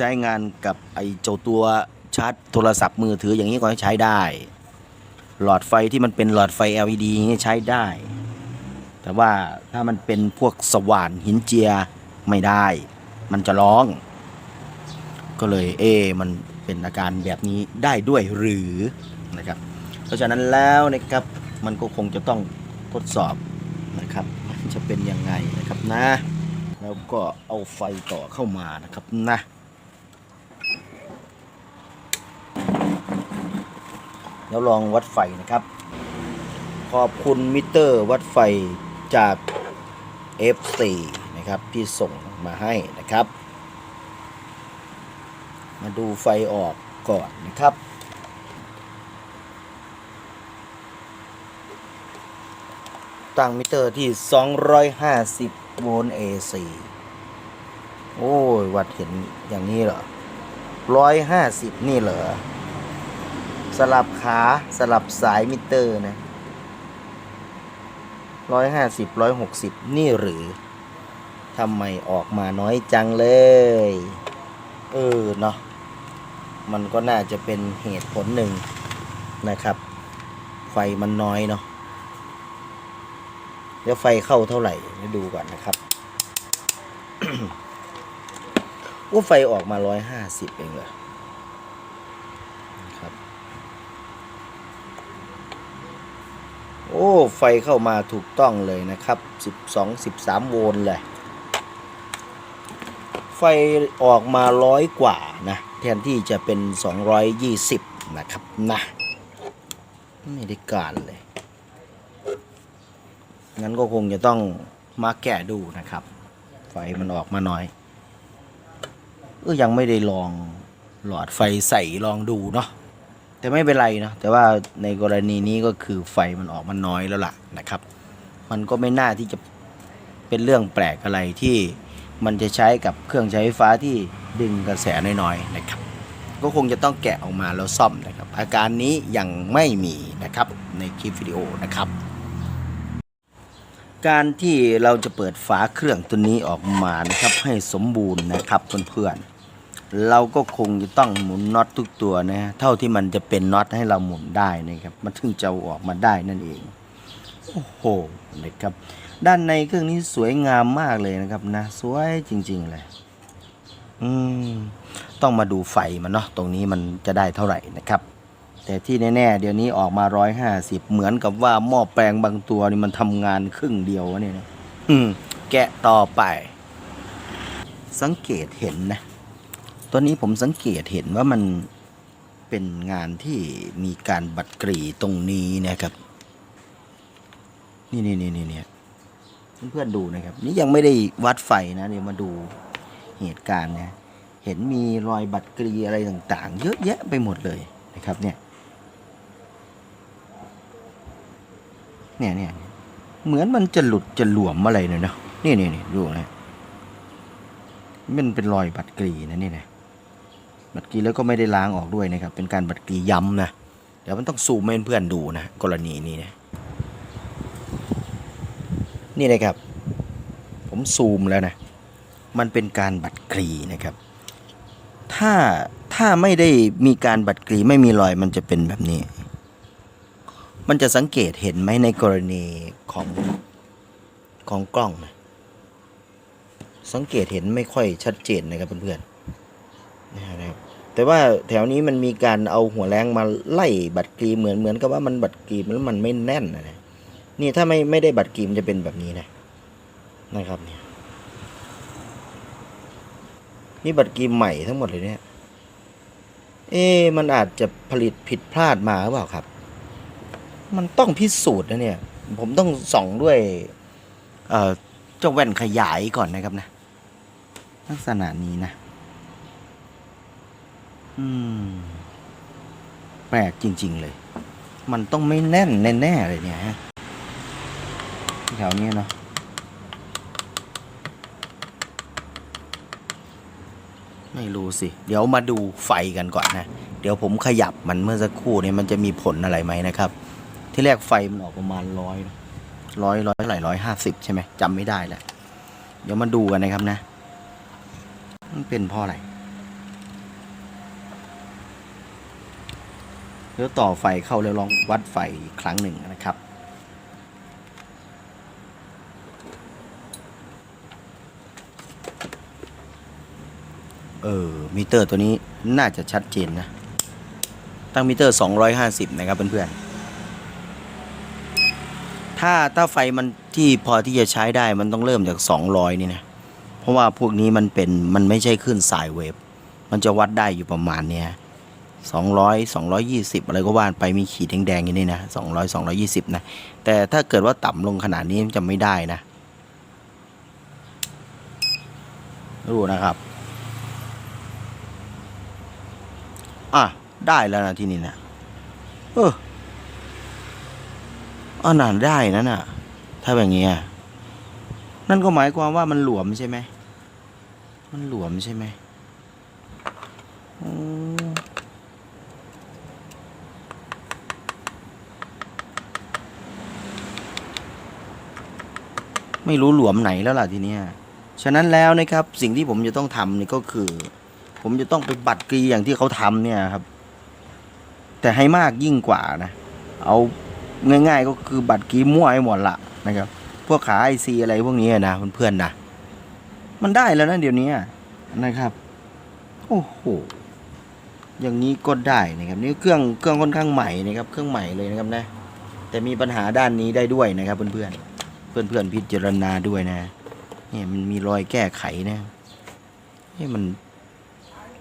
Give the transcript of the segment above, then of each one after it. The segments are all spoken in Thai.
ใช้งานกับไอ้เจ้าตัวชาร์จโทรศัพท์มือถืออย่างนี้ก็ใช้ได้ หลอดไฟที่มันเป็นหลอดไฟ LED นี่ใช้ได้ แต่ว่าถ้ามันเป็นพวกสว่านหินเจียไม่ได้ มันจะร้อง ก็เลยเอ มันเป็นอาการแบบนี้ได้ด้วยหรือนะครับ เพราะฉะนั้นแล้วนะครับมันก็คงจะต้องทดสอบนะครับจะเป็นยังไงนะครับนะ แล้วก็เอาไฟต่อเข้ามานะครับนะ แล้วลองวัดไฟนะครับ ขอบคุณมิเตอร์วัดไฟจาก F4 นะครับที่ส่งมาให้นะครับ มาดูไฟออกก่อนนะครับ ตั้งมิเตอร์ที่ 250 โวลต์ AC โอ้ย วัดเห็นอย่างนี้เหรอ 150 นี่เหรอ สลับขาสลับสายมิเตอร์นะ150 160นี่หรือทำไมออกมาน้อยจังเลย เออเนาะมันก็น่าจะเป็นเหตุผลหนึ่งนะครับ ไฟมันน้อยเนาะเดี๋ยวไฟเข้าเท่าไหร่เดี๋ยวดูก่อนนะครับว่าไฟออกมาร้อยห้าสิบเองเหรอนะครับ โอ้ ไฟเข้ามาถูกต้องเลยนะครับสิบสองสิบสามโวลต์เลย ไฟออกมาร้อยกว่านะ แทนที่จะเป็นสองร้อยยี่สิบนะครับนะไม่ได้การเลย งั้นก็คงจะต้องมาแกะดูนะครับ ไฟมันออกมาน้อย ก็ยังไม่ได้ลองหลอดไฟใส่ลองดูเนาะ แต่ไม่เป็นไรนะแต่ว่าในกรณีนี้ก็คือไฟมันออกมาน้อยแล้วล่ะนะครับ มันก็ไม่น่าที่จะเป็นเรื่องแปลกอะไรที่มันจะใช้กับเครื่องใช้ไฟฟ้าที่ดึงกระแสน้อยๆนะครับ ก็คงจะต้องแกะออกมาแล้วซ่อมนะครับ อาการนี้ยังไม่มีนะครับในคลิปวิดีโอนะครับ การที่เราจะเปิดฝาเครื่องตัวนี้ออกมานะครับให้สมบูรณ์นะครับเพื่อนๆ เราก็คงจะต้องหมุนน็อตทุกตัวนะเท่าที่มันจะเป็นน็อตให้เราหมุนได้นะครับ มันถึงจะออกมาได้นั่นเองโอ้โหนะครับ ด้านในเครื่องนี้สวยงามมากเลยนะครับนะ สวยจริง ๆ เลย อืมต้องมาดูไฟมันเนาะตรงนี้มันจะได้เท่าไหร่นะครับ แต่ที่แน่ ๆ เดี๋ยวนี้ออกมา 150 เหมือนกับว่าหม้อแปลงบางตัวนี่มันทำงานครึ่งเดียววะเนี่ยนะอืมแกะต่อไป สังเกตเห็นนะ ตัวนี้ผมสังเกตเห็นว่ามันเป็นงานที่มีการบัดกรีตรงนี้นะครับ นี่นี่นี่นี่เนี่ยเพื่อนๆดูนะครับ นี่ยังไม่ได้วัดไฟนะเดี๋ยวมาดูเหตุการณ์นะเห็นมีรอยบัดกรีอะไรต่างๆ เยอะแยะไปหมดเลยนะครับ เนี่ย เนี่ยเนี่ยเหมือนมันจะหลุดจะหลวมอะไรเนี่ยนะนี่นี่นี่ดูนะมันเป็นรอยบัดกรีนะนี่นะ บัดกรีแล้วก็ไม่ได้ล้างออกด้วยนะครับ เป็นการบัดกรีย้ำนะ เดี๋ยวมันต้องซูมให้เพื่อนๆดูนะ กรณีนี้นะนี่นะครับ ผมซูมแล้วนะ มันเป็นการบัดกรีนะครับ ถ้าถ้าไม่ได้มีการบัดกรีไม่มีรอยมันจะเป็นแบบนี้ มันจะสังเกตเห็นไหมในกรณีของของกล้องนะสังเกตเห็นไม่ค่อยชัดเจนนะครับเพื่อนๆนะครับ แต่ว่าแถวนี้มันมีการเอาหัวแรงมาไล่บัตรกรีเหมือนเหมือนกับว่ามันบัตรกรีแล้วมันไม่แน่นนะนะนี่ถ้าไม่ไม่ได้บัตรกรีมจะเป็นแบบนี้นะนะครับเนี่ยนี่บัตรกรีมใหม่ทั้งหมดเลยเนี่ย เอ๊มันอาจจะผลิตผิดพลาดมาหรือเปล่าครับ มันต้องพิสูจน์นะเนี่ย ผมต้องส่องด้วย เอ่อเจ้าแว่นขยายก่อนนะครับนะ ลักษณะนี้นะ อืม แปลกจริง ๆ เลย มันต้องไม่แน่นแน่ๆเลยเนี่ยฮะแถวนี้เนาะไม่รู้สิ เดี๋ยวมาดูไฟกันก่อนนะ เดี๋ยวผมขยับมันเมื่อสักครู่เนี่ยมันจะมีผลอะไรไหมนะครับ ที่แรกไฟมันออกประมาณร้อยร้อยร้อยเท่าไหร่ร้อยห้าสิบใช่ไหมจำไม่ได้แหละ เดี๋ยวมาดูกันนะครับนะ มันเป็นเพราะอะไร เดี๋ยวต่อไฟเข้าแล้วลองวัดไฟอีกครั้งหนึ่งนะครับ เออมิเตอร์ตัวนี้น่าจะชัดเจนนะ ตั้งมิเตอร์ 250 นะครับเพื่อนๆ ถ้าถ้าไฟมันที่พอที่จะใช้ได้มันต้องเริ่มจาก 200 นี่นะ เพราะว่าพวกนี้มันเป็นมันไม่ใช่ขึ้นสายเวฟ มันจะวัดได้อยู่ประมาณเนี้ย 200 220 อะไรก็ว่านไปมีขีดแดงๆอย่างนี้นะ200 220 นะ แต่ถ้าเกิดว่าต่ำลงขนาดนี้มันจะไม่ได้นะ รู้นะครับ อะ ได้แล้วนะที่นี่นะเอออ่านั่นได้นั่นน่ะ ถ้าแบบนี้นั่นก็หมายความว่ามันหลวมใช่ไหม มันหลวมใช่ไหมอืม ไม่รู้หลวมไหนแล้วล่ะทีเนี้ยฉะนั้นแล้วนะครับสิ่งที่ผมจะต้องทำนี่ก็คือ ผมจะต้องไปบัตรกรีอย่างที่เขาทำเนี่ยครับ แต่ให้มากยิ่งกว่านะ เอาง่ายๆก็คือบัตรกรีมั่วให้หมดละนะครับ พวกขาไอซีอะไรพวกนี้นะเพื่อนๆนะมันได้แล้วนะเดี๋ยวนี้นะครับโอ้โหอย่างนี้ก็ได้นะครับ นี่เครื่องเครื่องค่อนข้างใหม่นะครับ เครื่องใหม่เลยนะครับนะแต่มีปัญหาด้านนี้ได้ด้วยนะครับเพื่อนๆ เพื่อนๆพิจารณาด้วยนะเนี่ยมันมีรอยแก้ไขนะนี่มัน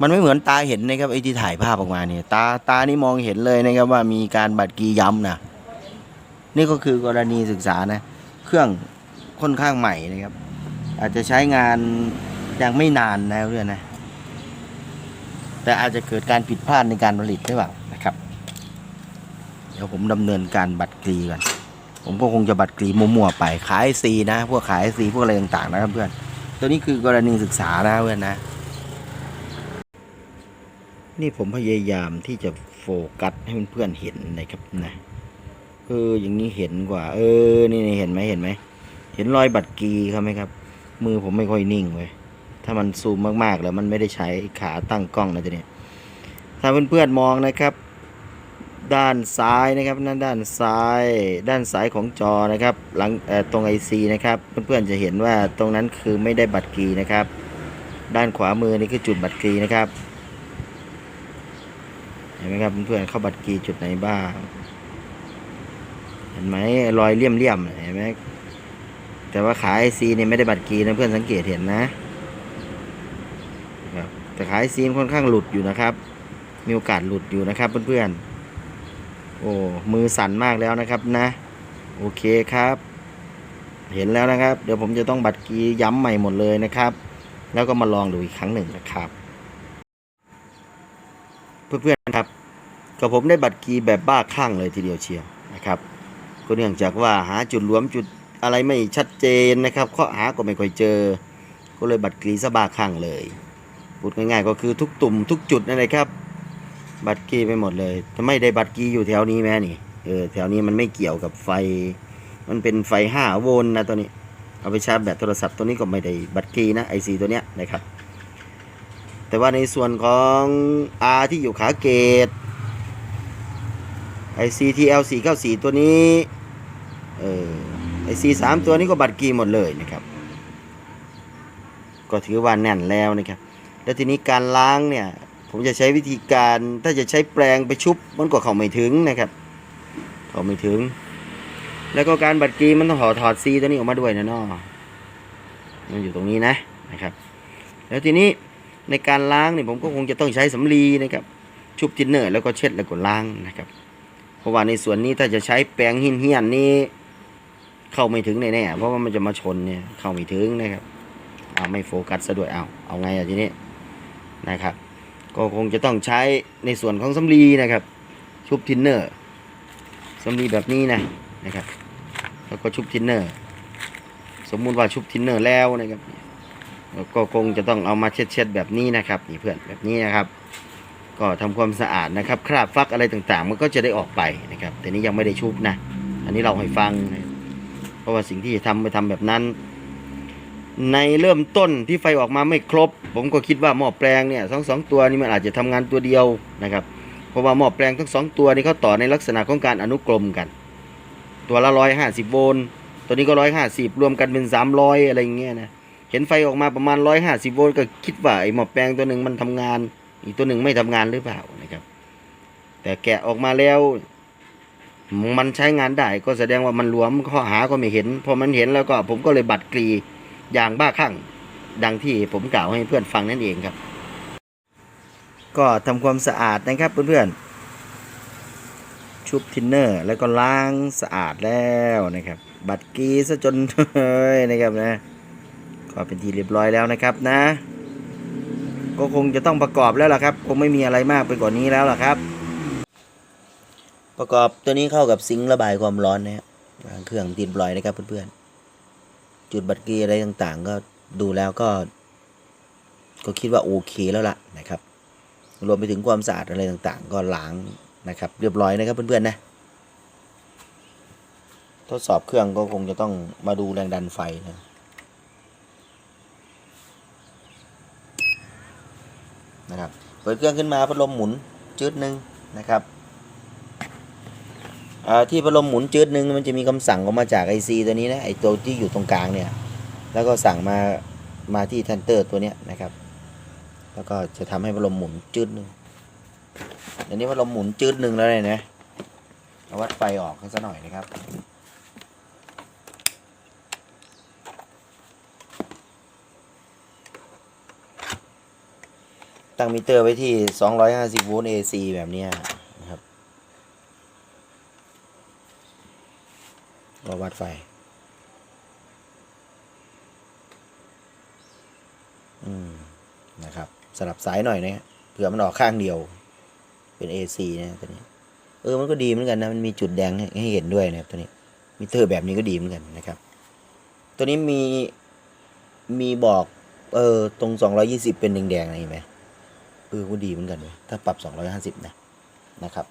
มันไม่เหมือนตาเห็นนะครับไอ้ที่ถ่ายภาพออกมาเนี่ย ตาตานี่มองเห็นเลยนะครับว่ามีการบัตรกีย้ำนะนี่ก็คือกรณีศึกษานะ เครื่องค่อนข้างใหม่นะครับ อาจจะใช้งานยังไม่นานนะเพื่อนนะ แต่อาจจะเกิดการผิดพลาดในการผลิตหรือเปล่านะครับ เดี๋ยวผมดำเนินการบัตรกรีก่อน ผมก็คงจะบัตรกรีมั่วๆไปขายซีนะ พวกขายซีพวกอะไรต่างๆนะครับเพื่อน ตัวนี้คือกรณีศึกษานะเพื่อนนะ นี่ผมพยายามที่จะโฟกัสให้เพื่อนๆเห็นนะครับนะเอออย่างนี้เห็นกว่า เออ นี่เห็นไหมเห็นไหมเห็นรอยบัตรกีครับไหมครับ มือผมไม่ค่อยนิ่งเว้ยถ้ามันซูมมากๆแล้วมันไม่ได้ใช้ขาตั้งกล้องนะจ๊ะเนี่ยถ้าเพื่อนๆมองนะครับ ด้านซ้ายนะครับนั่นด้านซ้าย ด้านซ้ายของจอนะครับ หลังตรง IC นะครับ เพื่อนๆจะเห็นว่าตรงนั้นคือไม่ได้บัตรกีนะครับ ด้านขวามือนี่คือจุดบัตรกีนะครับเห็นไหมครับเพื่อนๆเข้าบัตรกีจุดไหนบ้างเห็นไหมรอยเลี่ยมๆเห็นไหมแต่ว่าขาไอซีเนี่ยไม่ได้บัตรกีนะเพื่อนสังเกตเห็นนะครับแต่ขาไอซีค่อนข้างหลุดอยู่นะครับ มีโอกาสหลุดอยู่นะครับเพื่อนๆ โอ้มือสั่นมากแล้วนะครับนะ โอเคครับ เห็นแล้วนะครับ เดี๋ยวผมจะต้องบัตรกีย้ำใหม่หมดเลยนะครับ แล้วก็มาลองดูอีกครั้งหนึ่งนะครับ เพื่อนๆครับกับผมได้บัตรกีแบบบ้าคลั่งเลยทีเดียวเชียวนะครับ ก็เนื่องจากว่าหาจุดรวมจุดอะไรไม่ชัดเจนนะครับเคาะหาก็ไม่ค่อยเจอ ก็เลยบัตรกรีซะบ้าคลั่งเลยพูดง่ายๆก็คือทุกตุ่มทุกจุดนั่นเลยครับ บัตรกีไปหมดเลยทำไมได้บัตรกีอยู่แถวนี้แม่นี่เออแถวนี้มันไม่เกี่ยวกับไฟ มันเป็นไฟห้าโวลต์นะตัวนี้ เอาไปชาร์จแบตโทรศัพท์ตัวนี้ก็ไม่ได้บัตรกีนะไอซีตัวเนี้ยนะครับแต่ว่าในส่วนของ R ที่อยู่ขาเกต ICTL 494 ตัวนี้ เออ IC 3ตัวนี้ก็บัตรกีหมดเลยนะครับ ก็ถือว่าแน่นแล้วนะครับ แล้วทีนี้การล้างเนี่ย ผมจะใช้วิธีการถ้าจะใช้แปรงไปชุบมันก็เข้าไม่ถึงนะครับเข้าไม่ถึง แล้วก็การบัตรกีมันต้องถอดถอดซีตัวนี้ออกมาด้วยนะนาะมันอยู่ตรงนี้นะนะครับ แล้วทีนี้ในการล้างเนี่ยผมก็คงจะต้องใช้สำลีนะครับ ชุบทินเนอร์แล้วก็เช็ดแล้วก็ล้างนะครับ เพราะว่าในส่วนนี้ถ้าจะใช้แปรงหินเหียนนี่เข้าไม่ถึงแน่ๆเพราะว่ามันจะมาชนเนี่ยเข้าไม่ถึงนะครับเอาไม่โฟกัสซะด้วยเอาเอาไงอะทีนี้นะครับ ก็คงจะต้องใช้ในส่วนของสำลีนะครับ ชุบทินเนอร์สำลีแบบนี้นะนะครับ แล้วก็ชุบทินเนอร์ สมมุติว่าชุบทินเนอร์แล้วนะครับแล้วก็คงจะต้องเอามาเช็ดๆแบบนี้นะครับนี่เพื่อนแบบนี้นะครับ ก็ทำความสะอาดนะครับ คราบฟักอะไรต่างๆ มันก็จะได้ออกไปนะครับ แต่นี้ยังไม่ได้ชุบนะ อันนี้เราให้ฟังนะเพราะว่าสิ่งที่จะทำไปทำแบบนั้น ในเริ่มต้นที่ไฟออกมาไม่ครบ ผมก็คิดว่าหม้อแปลงเนี่ยสองสองตัวนี้มันอาจจะทำงานตัวเดียวนะครับ เพราะว่าหม้อแปลงทั้งสองตัวนี้เขาต่อในลักษณะของการอนุกรมกัน ตัวละร้อยห้าสิบโวลต์ตัวนี้ก็ร้อยห้าสิบรวมกันเป็นสามร้อยอะไรอย่างเงี้ยนะเห็นไฟออกมาประมาณร้อยห้าสิบโวลต์ก็คิดว่าไอ้หม้อแปลงตัวหนึ่งมันทำงาน อีกตัวหนึ่งไม่ทำงานหรือเปล่านะครับ แต่แกะออกมาแล้ว มันใช้งานได้ก็แสดงว่ามันหลวมข้อหาก็ไม่เห็นพอมันเห็นแล้วก็ผมก็เลยบัดกรี อย่างบ้าคลั่งดังที่ผมกล่าวให้เพื่อนฟังนั่นเองครับ ก็ทำความสะอาดนะครับเพื่อนๆชุบทินเนอร์ แล้วก็ล้างสะอาดแล้วนะครับ บัดกรีซะจนเฮ้ยนะครับนะก็เป็นที่เรียบร้อยแล้วนะครับนะ ก็คงจะต้องประกอบแล้วล่ะครับ คงไม่มีอะไรมากไปกว่านี้แล้วล่ะครับ ประกอบตัวนี้เข้ากับซิงค์ระบายความร้อนนะฮะวางเครื่องติดบลอยนะครับเพื่อนๆ จุดบัตรกีอะไรต่างๆ ก็ดูแล้วก็ ก็คิดว่าโอเคแล้วล่ะนะครับ รวมไปถึงความสะอาดอะไรต่างๆ ก็ล้างนะครับ เรียบร้อยนะครับเพื่อนๆนะทดสอบเครื่องก็คงจะต้องมาดูแรงดันไฟนะนะครับ เปิดเครื่องขึ้นมาพัดลมหมุนจืดหนึ่งนะครับ ที่พัดลมหมุนจืดหนึ่งมันจะมีคำสั่งออกมาจากไอซีตัวนี้นะไอตัวที่อยู่ตรงกลางเนี่ย แล้วก็สั่งมามาที่ทันเตอร์ตัวเนี้ยนะครับ แล้วก็จะทำให้พัดลมหมุนจืดหนึ่งอันนี้พัดลมหมุนจืดหนึ่งแล้วเลยนะเอาวัดไฟออกให้ซะหน่อยนะครับตั้งมิเตอร์ไว้ที่ 250 โวลต์ AC แบบนี้ยนะครับ ก็วัดไฟ อืม นะครับ สลับสายหน่อยนะเผื่อมันออกข้างเดียว เป็น AC นะตัวนี้ เออ มันก็ดีเหมือนกันนะ มันมีจุดแดงให้ใหเห็นด้วยนะครับตัวนี้ มิเตอร์แบบนี้ก็ดีเหมือนกันนะครับ ตัวนี้มี มีบอก เออ ตรง 220 เป็นแดงๆนะเห็นไหมเออก็ดีเหมือนกันเว้ยถ้าปรับ 250 นะ นะครับ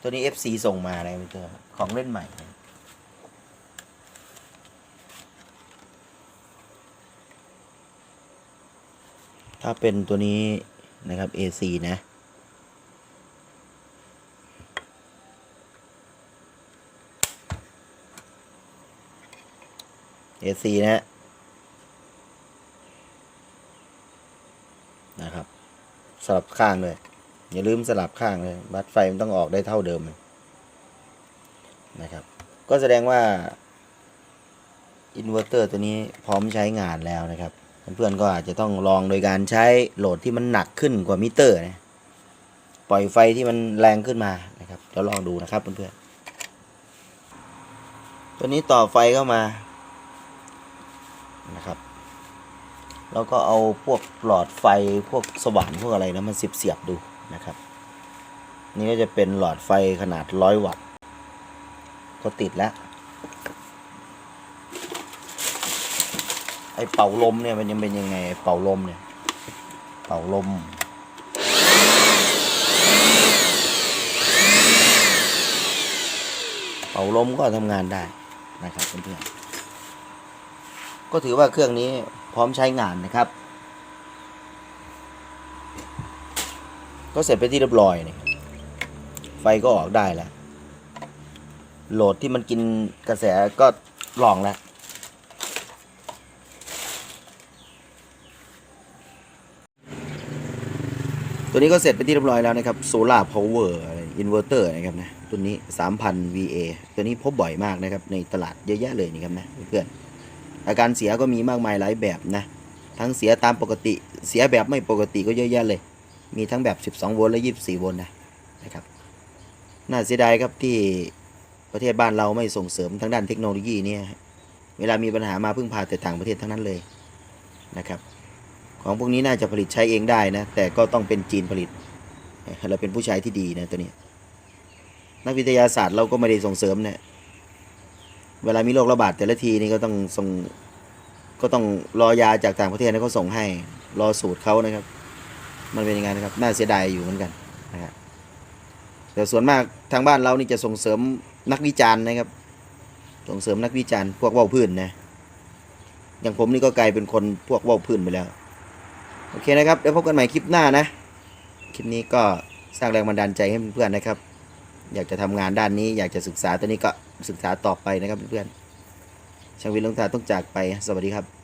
ตัวนี้ FC ส่งมาอะไรไม่เจอของเล่นใหม่ ถ้าเป็นตัวนี้นะครับ AC นะ AC นะฮะนะครับสลับข้างเลย อย่าลืมสลับข้างเลยบัตรไฟมันต้องออกได้เท่าเดิมนะครับ ก็แสดงว่าอินเวอร์เตอร์ตัวนี้พร้อมใช้งานแล้วนะครับ เพื่อนๆก็อาจจะต้องลองโดยการใช้โหลดที่มันหนักขึ้นกว่ามิเตอร์นะปล่อยไฟที่มันแรงขึ้นมานะครับเดี๋ยวลองดูนะครับเพื่อนๆตัวนี้ต่อไฟเข้ามานะครับแล้วก็เอาพวกหลอดไฟพวกสว่านพวกอะไรนะมันเสียบเสียบๆดู นะครับ นี่ก็จะเป็นหลอดไฟขนาดร้อยวัตต์ก็ติดแล้วไอเป่าลมเนี่ยมันยังเป็นยังไงเป่าลมเนี่ย เป่าลม เป่าลมก็ทำงานได้นะครับเพื่อนๆก็ถือว่าเครื่องนี้พร้อมใช้งานนะครับ ก็เสร็จไปที่เรียบร้อยนี่ไฟก็ออกได้แล้ว โหลดที่มันกินกระแสก็ลองแล้วตัวนี้ก็เสร็จไปที่เรียบร้อยแล้วนะครับโซล่าพาวเวอร์อินเวอร์เตอร์นะครับนะตัวนี้ 3,000 VA ตัวนี้พบบ่อยมากนะครับ ในตลาดเยอะแยะเลยนี่ครับนะเพื่อนอาการเสียก็มีมากมายหลายแบบนะ ทั้งเสียตามปกติเสียแบบไม่ปกติก็เยอะแยะเลย มีทั้งแบบ 12 โวลต์และ 24 โวลต์นะนะครับ น่าเสียดายครับที่ประเทศบ้านเราไม่ส่งเสริมทางด้านเทคโนโลยีเนี่ยเวลามีปัญหามาพึ่งพาแต่ต่างประเทศทั้งนั้นเลยนะครับ ของพวกนี้น่าจะผลิตใช้เองได้นะ แต่ก็ต้องเป็นจีนผลิต เราเป็นผู้ใชายที่ดีนะตัวนี้ นักวิทยาศาสตร์เราก็ไม่ได้ส่งเสริมเนี่ยเวลามีโรคระบาดแต่ละทีนี่ก็ต้องส่งก็ต้องรอยาจากต่างประเทศนะเขาส่งให้รอสูตรเขานะครับ มันเป็นยังไงนะครับ น่าเสียดายอยู่เหมือนกันนะครับแต่ส่วนมากทางบ้านเรานี่จะส่งเสริมนักวิจารณ์นะครับ ส่งเสริมนักวิจารณ์พวกว่าวพื้นนะอย่างผมนี่ก็กลายเป็นคนพวกว่าวพื้นไปแล้ว โอเคนะครับเดี๋ยวพบกันใหม่คลิปหน้านะ คลิปนี้ก็สร้างแรงบันดาลใจให้เพื่อนๆนะครับ อยากจะทำงานด้านนี้ อยากจะศึกษาตัวนี้ก็ศึกษาต่อไปนะครับเพื่อนๆช่างวินลงตาต้องจากไป สวัสดีครับ